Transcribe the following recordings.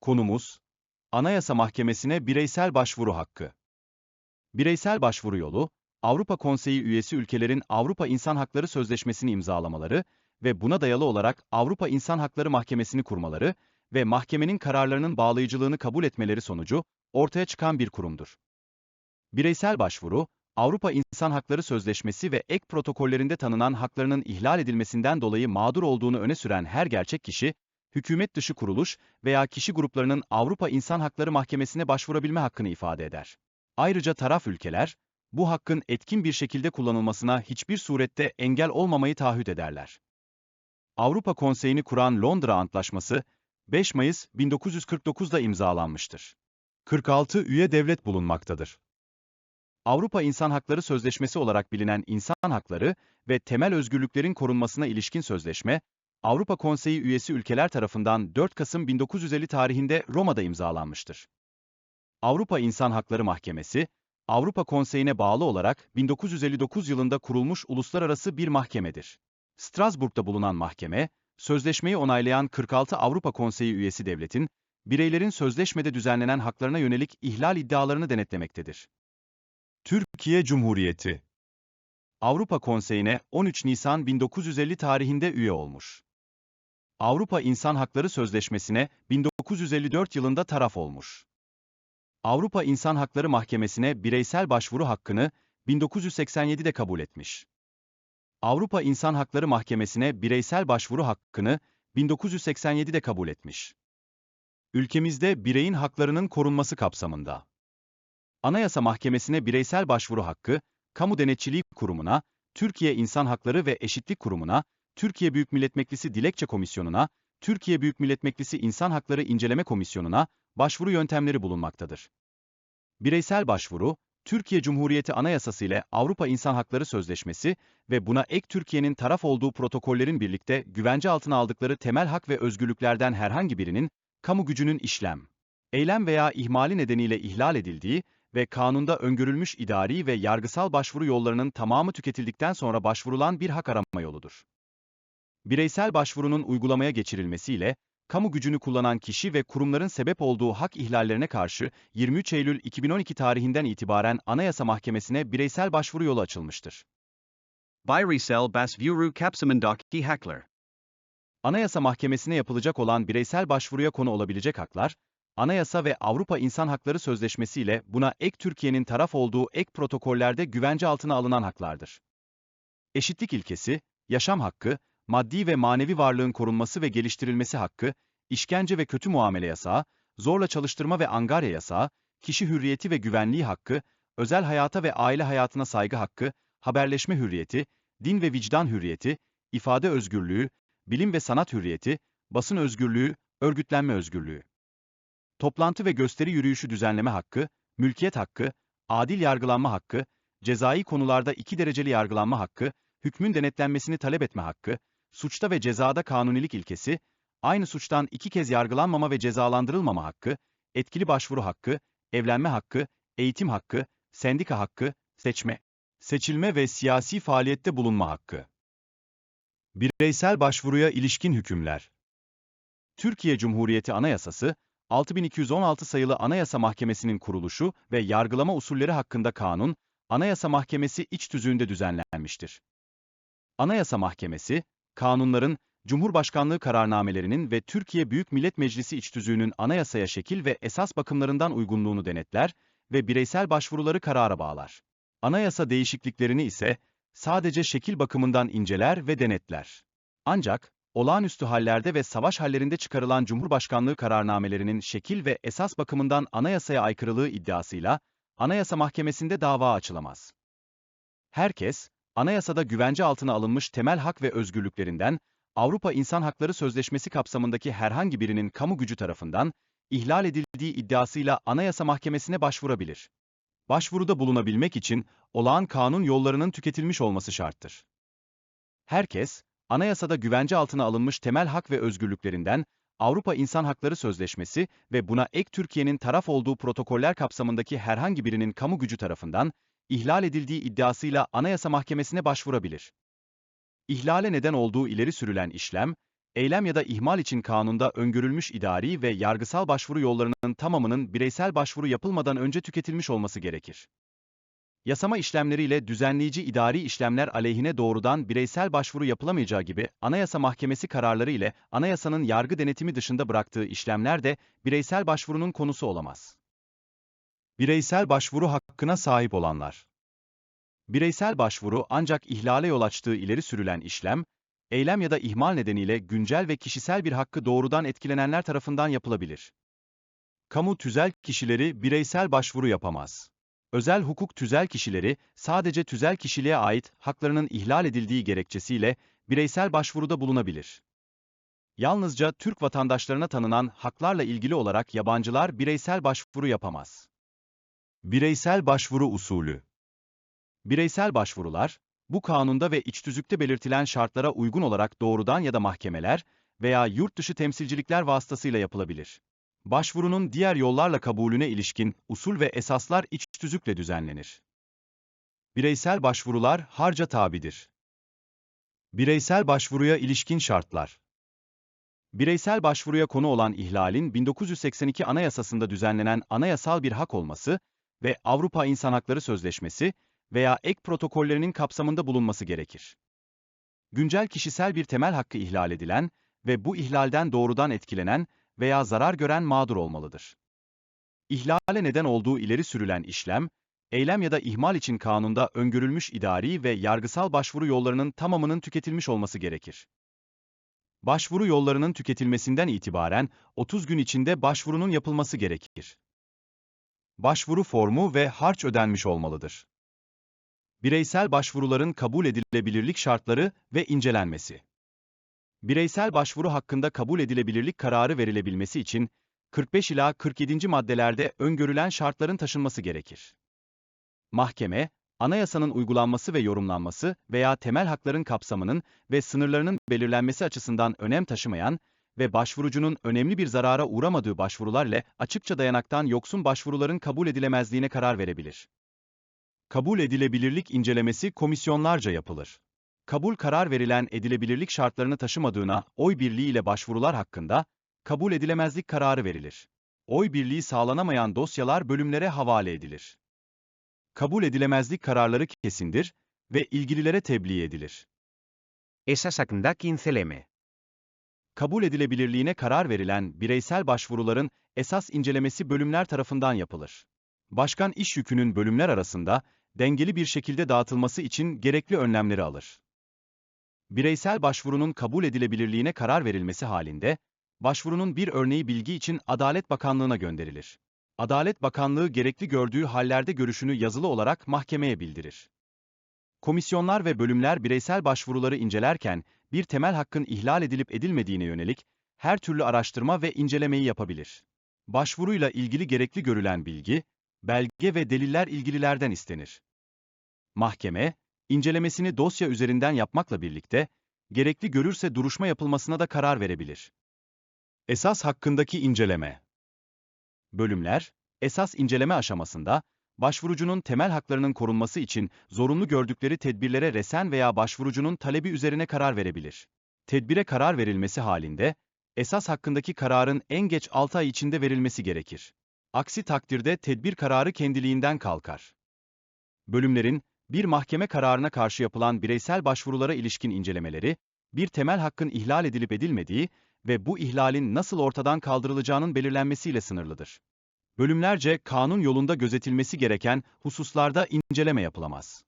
Konumuz, Anayasa Mahkemesi'ne bireysel başvuru hakkı. Bireysel başvuru yolu, Avrupa Konseyi üyesi ülkelerin Avrupa İnsan Hakları Sözleşmesi'ni imzalamaları ve buna dayalı olarak Avrupa İnsan Hakları Mahkemesi'ni kurmaları ve mahkemenin kararlarının bağlayıcılığını kabul etmeleri sonucu ortaya çıkan bir kurumdur. Bireysel başvuru, Avrupa İnsan Hakları Sözleşmesi ve ek protokollerinde tanınan haklarının ihlal edilmesinden dolayı mağdur olduğunu öne süren her gerçek kişi, hükümet dışı kuruluş veya kişi gruplarının Avrupa İnsan Hakları Mahkemesi'ne başvurabilme hakkını ifade eder. Ayrıca taraf ülkeler, bu hakkın etkin bir şekilde kullanılmasına hiçbir surette engel olmamayı taahhüt ederler. Avrupa Konseyi'ni kuran Londra Antlaşması, 5 Mayıs 1949'da imzalanmıştır. 46 üye devlet bulunmaktadır. Avrupa İnsan Hakları Sözleşmesi olarak bilinen insan hakları ve temel özgürlüklerin korunmasına ilişkin sözleşme, Avrupa Konseyi üyesi ülkeler tarafından 4 Kasım 1950 tarihinde Roma'da imzalanmıştır. Avrupa İnsan Hakları Mahkemesi, Avrupa Konseyi'ne bağlı olarak 1959 yılında kurulmuş uluslararası bir mahkemedir. Strasbourg'da bulunan mahkeme, sözleşmeyi onaylayan 46 Avrupa Konseyi üyesi devletin, bireylerin sözleşmede düzenlenen haklarına yönelik ihlal iddialarını denetlemektedir. Türkiye Cumhuriyeti Avrupa Konseyi'ne 13 Nisan 1950 tarihinde üye olmuş. Avrupa İnsan Hakları Sözleşmesi'ne 1954 yılında taraf olmuş. Avrupa İnsan Hakları Mahkemesi'ne bireysel başvuru hakkını 1987'de kabul etmiş. Avrupa İnsan Hakları Mahkemesi'ne bireysel başvuru hakkını 1987'de kabul etmiş. Ülkemizde bireyin haklarının korunması kapsamında. Anayasa Mahkemesi'ne bireysel başvuru hakkı, Kamu Denetçiliği Kurumu'na, Türkiye İnsan Hakları ve Eşitlik Kurumu'na, Türkiye Büyük Millet Meclisi Dilekçe Komisyonu'na, Türkiye Büyük Millet Meclisi İnsan Hakları İnceleme Komisyonu'na başvuru yöntemleri bulunmaktadır. Bireysel başvuru, Türkiye Cumhuriyeti Anayasası ile Avrupa İnsan Hakları Sözleşmesi ve buna ek Türkiye'nin taraf olduğu protokollerin birlikte güvence altına aldıkları temel hak ve özgürlüklerden herhangi birinin, kamu gücünün işlem, eylem veya ihmali nedeniyle ihlal edildiği ve kanunda öngörülmüş idari ve yargısal başvuru yollarının tamamı tüketildikten sonra başvurulan bir hak arama yoludur. Bireysel başvurunun uygulamaya geçirilmesiyle, kamu gücünü kullanan kişi ve kurumların sebep olduğu hak ihlallerine karşı 23 Eylül 2012 tarihinden itibaren Anayasa Mahkemesi'ne bireysel başvuru yolu açılmıştır. Biresel Basvuru Kapsamındaki Haklar. Anayasa Mahkemesi'ne yapılacak olan bireysel başvuruya konu olabilecek haklar, Anayasa ve Avrupa İnsan Hakları Sözleşmesi ile buna ek Türkiye'nin taraf olduğu ek protokollerde güvence altına alınan haklardır. Eşitlik ilkesi, yaşam hakkı, maddi ve manevi varlığın korunması ve geliştirilmesi hakkı, işkence ve kötü muamele yasağı, zorla çalıştırma ve angarya yasağı, kişi hürriyeti ve güvenliği hakkı, özel hayata ve aile hayatına saygı hakkı, haberleşme hürriyeti, din ve vicdan hürriyeti, ifade özgürlüğü, bilim ve sanat hürriyeti, basın özgürlüğü, örgütlenme özgürlüğü. Toplantı ve gösteri yürüyüşü düzenleme hakkı, mülkiyet hakkı, adil yargılanma hakkı, cezai konularda iki dereceli yargılanma hakkı, hükmün denetlenmesini talep etme hakkı, suçta ve cezada kanunilik ilkesi, aynı suçtan iki kez yargılanmama ve cezalandırılmama hakkı, etkili başvuru hakkı, evlenme hakkı, eğitim hakkı, sendika hakkı, seçme, seçilme ve siyasi faaliyette bulunma hakkı. Bireysel başvuruya ilişkin hükümler. Türkiye Cumhuriyeti Anayasası, 6216 sayılı Anayasa Mahkemesi'nin kuruluşu ve yargılama usulleri hakkında kanun, Anayasa Mahkemesi iç tüzüğünde düzenlenmiştir. Anayasa Mahkemesi, kanunların, Cumhurbaşkanlığı kararnamelerinin ve Türkiye Büyük Millet Meclisi iç tüzüğünün anayasaya şekil ve esas bakımlarından uygunluğunu denetler ve bireysel başvuruları karara bağlar. Anayasa değişikliklerini ise sadece şekil bakımından inceler ve denetler. Ancak, olağanüstü hallerde ve savaş hallerinde çıkarılan Cumhurbaşkanlığı kararnamelerinin şekil ve esas bakımından anayasaya aykırılığı iddiasıyla, Anayasa Mahkemesi'nde dava açılamaz. Herkes, anayasada güvence altına alınmış temel hak ve özgürlüklerinden, Avrupa İnsan Hakları Sözleşmesi kapsamındaki herhangi birinin kamu gücü tarafından, ihlal edildiği iddiasıyla Anayasa Mahkemesi'ne başvurabilir. Başvuruda bulunabilmek için, olağan kanun yollarının tüketilmiş olması şarttır. Herkes, anayasada güvence altına alınmış temel hak ve özgürlüklerinden, Avrupa İnsan Hakları Sözleşmesi ve buna ek Türkiye'nin taraf olduğu protokoller kapsamındaki herhangi birinin kamu gücü tarafından, ihlal edildiği iddiasıyla Anayasa Mahkemesi'ne başvurabilir. İhlale neden olduğu ileri sürülen işlem, eylem ya da ihmal için kanunda öngörülmüş idari ve yargısal başvuru yollarının tamamının bireysel başvuru yapılmadan önce tüketilmiş olması gerekir. Yasama işlemleriyle düzenleyici idari işlemler aleyhine doğrudan bireysel başvuru yapılamayacağı gibi Anayasa Mahkemesi kararları ile anayasanın yargı denetimi dışında bıraktığı işlemler de bireysel başvurunun konusu olamaz. Bireysel başvuru hakkına sahip olanlar Bireysel başvuru ancak ihlale yol açtığı ileri sürülen işlem, eylem ya da ihmal nedeniyle güncel ve kişisel bir hakkı doğrudan etkilenenler tarafından yapılabilir. Kamu tüzel kişileri bireysel başvuru yapamaz. Özel hukuk tüzel kişileri sadece tüzel kişiliğe ait haklarının ihlal edildiği gerekçesiyle bireysel başvuruda bulunabilir. Yalnızca Türk vatandaşlarına tanınan haklarla ilgili olarak yabancılar bireysel başvuru yapamaz. Bireysel başvuru usulü Bireysel başvurular, bu kanunda ve iç tüzükte belirtilen şartlara uygun olarak doğrudan ya da mahkemeler veya yurt dışı temsilcilikler vasıtasıyla yapılabilir. Başvurunun diğer yollarla kabulüne ilişkin usul ve esaslar iç tüzükle düzenlenir. Bireysel başvurular harca tabidir. Bireysel başvuruya ilişkin şartlar Bireysel başvuruya konu olan ihlalin 1982 Anayasasında düzenlenen anayasal bir hak olması ve Avrupa İnsan Hakları Sözleşmesi veya ek protokollerinin kapsamında bulunması gerekir. Güncel kişisel bir temel hakkı ihlal edilen ve bu ihlalden doğrudan etkilenen veya zarar gören mağdur olmalıdır. İhlale neden olduğu ileri sürülen işlem, eylem ya da ihmal için kanunda öngörülmüş idari ve yargısal başvuru yollarının tamamının tüketilmiş olması gerekir. Başvuru yollarının tüketilmesinden itibaren 30 gün içinde başvurunun yapılması gerekir. Başvuru formu ve harç ödenmiş olmalıdır. Bireysel başvuruların kabul edilebilirlik şartları ve incelenmesi. Bireysel başvuru hakkında kabul edilebilirlik kararı verilebilmesi için 45 ila 47. maddelerde öngörülen şartların taşınması gerekir. Mahkeme, anayasanın uygulanması ve yorumlanması veya temel hakların kapsamının ve sınırlarının belirlenmesi açısından önem taşımayan ve başvurucunun önemli bir zarara uğramadığı başvurularla açıkça dayanaktan yoksun başvuruların kabul edilemezliğine karar verebilir. Kabul edilebilirlik incelemesi komisyonlarca yapılır. Kabul karar verilen edilebilirlik şartlarını taşımadığına oy birliği ile başvurular hakkında kabul edilemezlik kararı verilir. Oy birliği sağlanamayan dosyalar bölümlere havale edilir. Kabul edilemezlik kararları kesindir ve ilgililere tebliğ edilir. Esas hakkındaki inceleme. Kabul edilebilirliğine karar verilen bireysel başvuruların esas incelemesi bölümler tarafından yapılır. Başkan iş yükünün bölümler arasında dengeli bir şekilde dağıtılması için gerekli önlemleri alır. Bireysel başvurunun kabul edilebilirliğine karar verilmesi halinde, başvurunun bir örneği bilgi için Adalet Bakanlığı'na gönderilir. Adalet Bakanlığı gerekli gördüğü hallerde görüşünü yazılı olarak mahkemeye bildirir. Komisyonlar ve bölümler bireysel başvuruları incelerken, bir temel hakkın ihlal edilip edilmediğine yönelik her türlü araştırma ve incelemeyi yapabilir. Başvuruyla ilgili gerekli görülen bilgi, belge ve deliller ilgililerden istenir. Mahkeme, incelemesini dosya üzerinden yapmakla birlikte, gerekli görürse duruşma yapılmasına da karar verebilir. Esas hakkındaki inceleme Bölümler, esas inceleme aşamasında, başvurucunun temel haklarının korunması için zorunlu gördükleri tedbirlere resen veya başvurucunun talebi üzerine karar verebilir. Tedbire karar verilmesi halinde, esas hakkındaki kararın en geç 6 ay içinde verilmesi gerekir. Aksi takdirde tedbir kararı kendiliğinden kalkar. Bölümlerin, bir mahkeme kararına karşı yapılan bireysel başvurulara ilişkin incelemeleri, bir temel hakkın ihlal edilip edilmediği ve bu ihlalin nasıl ortadan kaldırılacağının belirlenmesiyle sınırlıdır. Bölümlerce kanun yolunda gözetilmesi gereken hususlarda inceleme yapılamaz.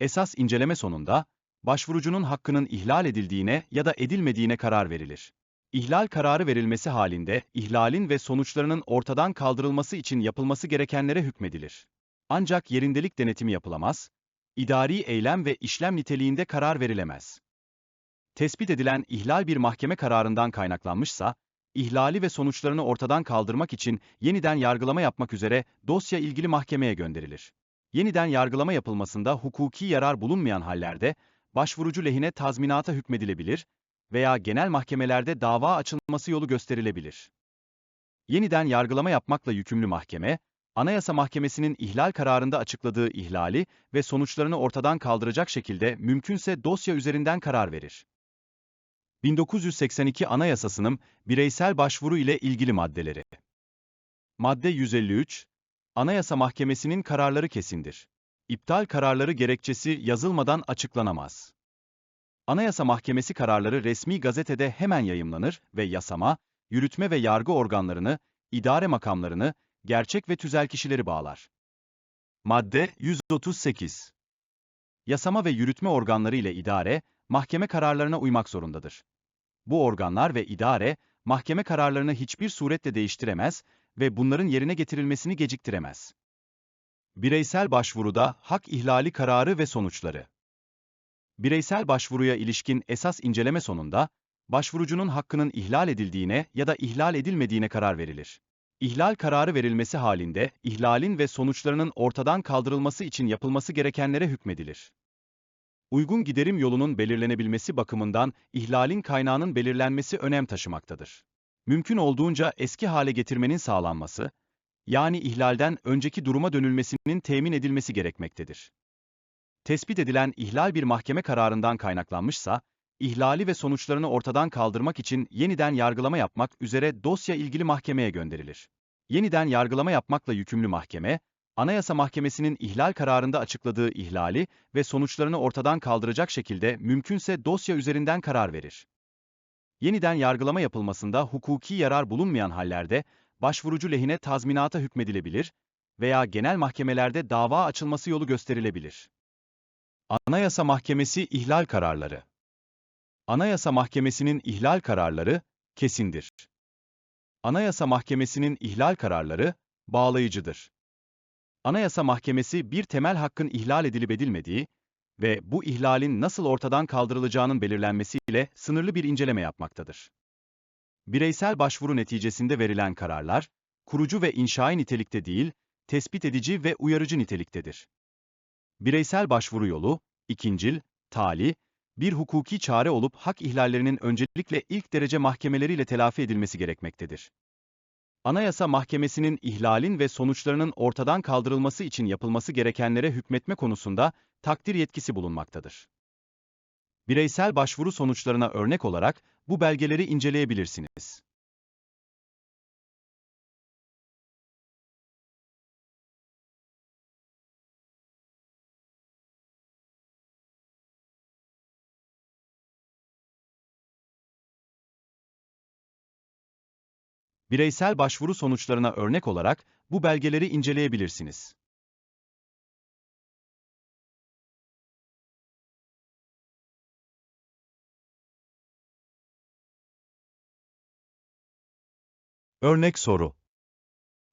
Esas inceleme sonunda, başvurucunun hakkının ihlal edildiğine ya da edilmediğine karar verilir. İhlal kararı verilmesi halinde, ihlalin ve sonuçlarının ortadan kaldırılması için yapılması gerekenlere hükmedilir. Ancak yerindelik denetimi yapılamaz, idari eylem ve işlem niteliğinde karar verilemez. Tespit edilen ihlal bir mahkeme kararından kaynaklanmışsa, ihlali ve sonuçlarını ortadan kaldırmak için yeniden yargılama yapmak üzere dosya ilgili mahkemeye gönderilir. Yeniden yargılama yapılmasında hukuki yarar bulunmayan hallerde, başvurucu lehine tazminata hükmedilebilir veya genel mahkemelerde dava açılması yolu gösterilebilir. Yeniden yargılama yapmakla yükümlü mahkeme, Anayasa Mahkemesi'nin ihlal kararında açıkladığı ihlali ve sonuçlarını ortadan kaldıracak şekilde mümkünse dosya üzerinden karar verir. 1982 Anayasası'nın bireysel başvuru ile ilgili maddeleri. Madde 153, Anayasa Mahkemesi'nin kararları kesindir. İptal kararları gerekçesi yazılmadan açıklanamaz. Anayasa Mahkemesi kararları resmi gazetede hemen yayımlanır ve yasama, yürütme ve yargı organlarını, idare makamlarını, gerçek ve tüzel kişileri bağlar. Madde 138 Yasama ve yürütme organları ile idare, mahkeme kararlarına uymak zorundadır. Bu organlar ve idare, mahkeme kararlarını hiçbir suretle değiştiremez ve bunların yerine getirilmesini geciktiremez. Bireysel başvuruda hak ihlali kararı ve sonuçları. Bireysel başvuruya ilişkin esas inceleme sonunda, başvurucunun hakkının ihlal edildiğine ya da ihlal edilmediğine karar verilir. İhlal kararı verilmesi halinde, ihlalin ve sonuçlarının ortadan kaldırılması için yapılması gerekenlere hükmedilir. Uygun giderim yolunun belirlenebilmesi bakımından ihlalin kaynağının belirlenmesi önem taşımaktadır. Mümkün olduğunca eski hale getirmenin sağlanması, yani ihlalden önceki duruma dönülmesinin temin edilmesi gerekmektedir. Tespit edilen ihlal bir mahkeme kararından kaynaklanmışsa, ihlali ve sonuçlarını ortadan kaldırmak için yeniden yargılama yapmak üzere dosya ilgili mahkemeye gönderilir. Yeniden yargılama yapmakla yükümlü mahkeme, Anayasa Mahkemesi'nin ihlal kararında açıkladığı ihlali ve sonuçlarını ortadan kaldıracak şekilde mümkünse dosya üzerinden karar verir. Yeniden yargılama yapılmasında hukuki yarar bulunmayan hallerde başvurucu lehine tazminata hükmedilebilir veya genel mahkemelerde dava açılması yolu gösterilebilir. Anayasa Mahkemesi ihlal kararları Anayasa Mahkemesi'nin ihlal kararları kesindir. Anayasa Mahkemesi'nin ihlal kararları bağlayıcıdır. Anayasa Mahkemesi bir temel hakkın ihlal edilip edilmediği ve bu ihlalin nasıl ortadan kaldırılacağının belirlenmesiyle sınırlı bir inceleme yapmaktadır. Bireysel başvuru neticesinde verilen kararlar, kurucu ve inşai nitelikte değil, tespit edici ve uyarıcı niteliktedir. Bireysel başvuru yolu, ikincil, tali, bir hukuki çare olup hak ihlallerinin öncelikle ilk derece mahkemeleriyle telafi edilmesi gerekmektedir. Anayasa Mahkemesi'nin ihlalin ve sonuçlarının ortadan kaldırılması için yapılması gerekenlere hükmetme konusunda takdir yetkisi bulunmaktadır. Bireysel başvuru sonuçlarına örnek olarak bu belgeleri inceleyebilirsiniz. Bireysel başvuru sonuçlarına örnek olarak bu belgeleri inceleyebilirsiniz. Örnek soru.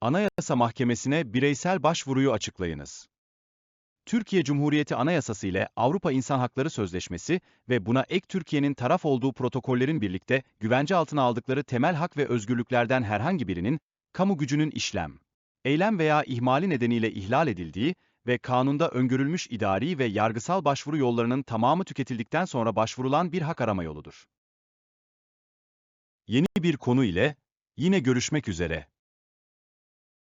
Anayasa Mahkemesi'ne bireysel başvuruyu açıklayınız. Türkiye Cumhuriyeti Anayasası ile Avrupa İnsan Hakları Sözleşmesi ve buna ek Türkiye'nin taraf olduğu protokollerin birlikte güvence altına aldıkları temel hak ve özgürlüklerden herhangi birinin, kamu gücünün işlem, eylem veya ihmali nedeniyle ihlal edildiği ve kanunda öngörülmüş idari ve yargısal başvuru yollarının tamamı tüketildikten sonra başvurulan bir hak arama yoludur. Yeni bir konu ile yine görüşmek üzere.